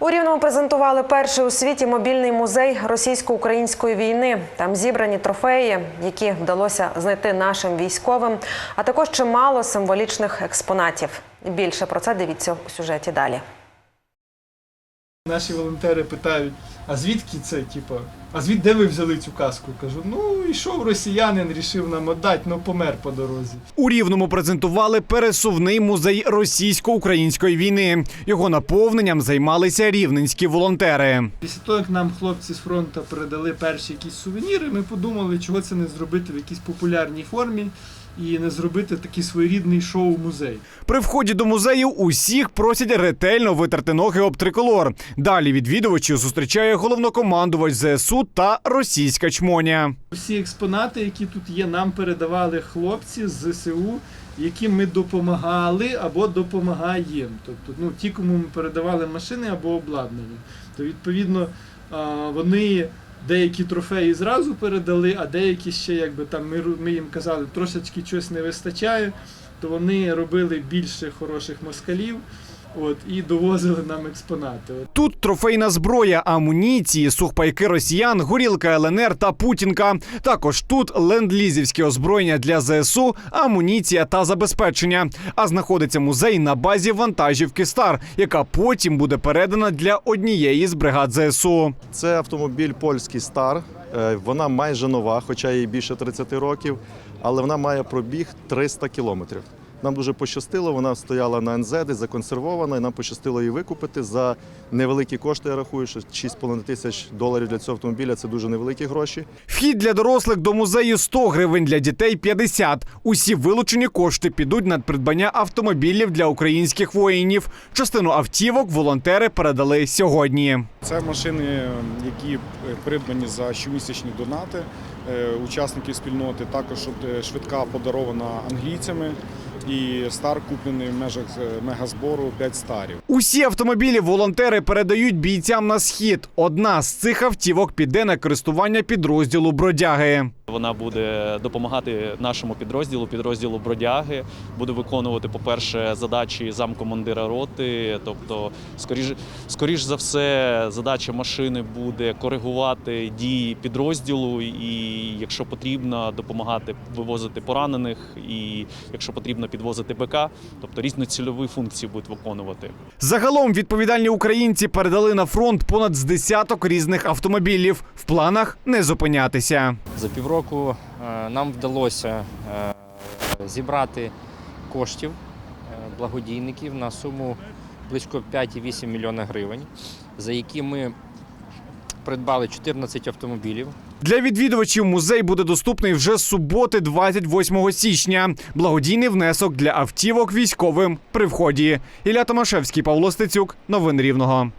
У Рівному презентували перший у світі мобільний музей російсько-української війни. Там зібрані трофеї, які вдалося знайти нашим військовим, а також чимало символічних експонатів. Більше про це дивіться у сюжеті далі. Наші волонтери питають, а звідки це, типу, а звід де ви взяли цю каску? Кажу, ну йшов росіянин, рішив нам отдати, ну помер по дорозі. У Рівному презентували пересувний музей російсько-української війни. Його наповненням займалися рівненські волонтери. Після того, як нам хлопці з фронту передали перші якісь сувеніри, ми подумали, чого це не зробити в якійсь популярній формі і не зробити такий своєрідний шоу-музей. При вході до музею усіх просять ретельно витерти ноги об триколор. Далі відвідувачів зустрічає головнокомандувач ЗСУ та російська чмоня. Всі експонати, які тут є, нам передавали хлопці з ЗСУ, яким ми допомагали або допомагаємо. Тобто, ну, ті, кому ми передавали машини або обладнання. То відповідно вони деякі трофеї зразу передали, а деякі ще, якби там ми, ми їм казали, трошечки щось не вистачає, то вони робили більше хороших москалів. От, і довозили нам експонати. Тут трофейна зброя, амуніції, сухпайки росіян, горілка ЛНР та Путінка. Також тут ленд-лізівське озброєння для ЗСУ, амуніція та забезпечення. А знаходиться музей на базі вантажівки Стар, яка потім буде передана для однієї з бригад ЗСУ. Це автомобіль польський стар. Е, Вона майже нова, хоча їй більше 30 років, але вона має пробіг 300 кілометрів. Нам дуже пощастило, вона стояла на НЗ, десь законсервована, і нам пощастило її викупити за невеликі кошти. Я рахую, що 6,5 тисяч доларів для цього автомобіля це дуже невеликі гроші. Вхід для дорослих до музею 100 гривень, для дітей 50. Усі вилучені кошти підуть на придбання автомобілів для українських воїнів. Частину автівок волонтери передали сьогодні. Це машини, які е, придбані за щомісячні донати е, учасників спільноти. Також е, швидка подарована англійцями і стар куплений в межах е, мегазбору 5 старів. Усі автомобілі волонтери передають бійцям на схід. Одна з цих автівок піде на користування підрозділу бродяги. Вона буде допомагати нашому підрозділу, підрозділу бродяги, буде виконувати, по-перше, задачі замкомандира роти. Тобто, скоріш, скоріш за все, задача машини буде коригувати дії підрозділу, і якщо потрібно, допомагати вивозити поранених, і якщо потрібно підвозити БК, тобто різноцільові функції будуть виконувати. Загалом відповідальні українці передали на фронт понад з десяток різних автомобілів. В планах не зупинятися. За півроку е, нам вдалося е, зібрати коштів е, благодійників на суму близько 5,8 мільйона гривень, за які ми придбали 14 автомобілів. Для відвідувачів музей буде доступний вже з суботи, 28 січня. Благодійний внесок для автівок військовим при вході. Ілля Томашевський, Павло Стецюк. Новини Рівного.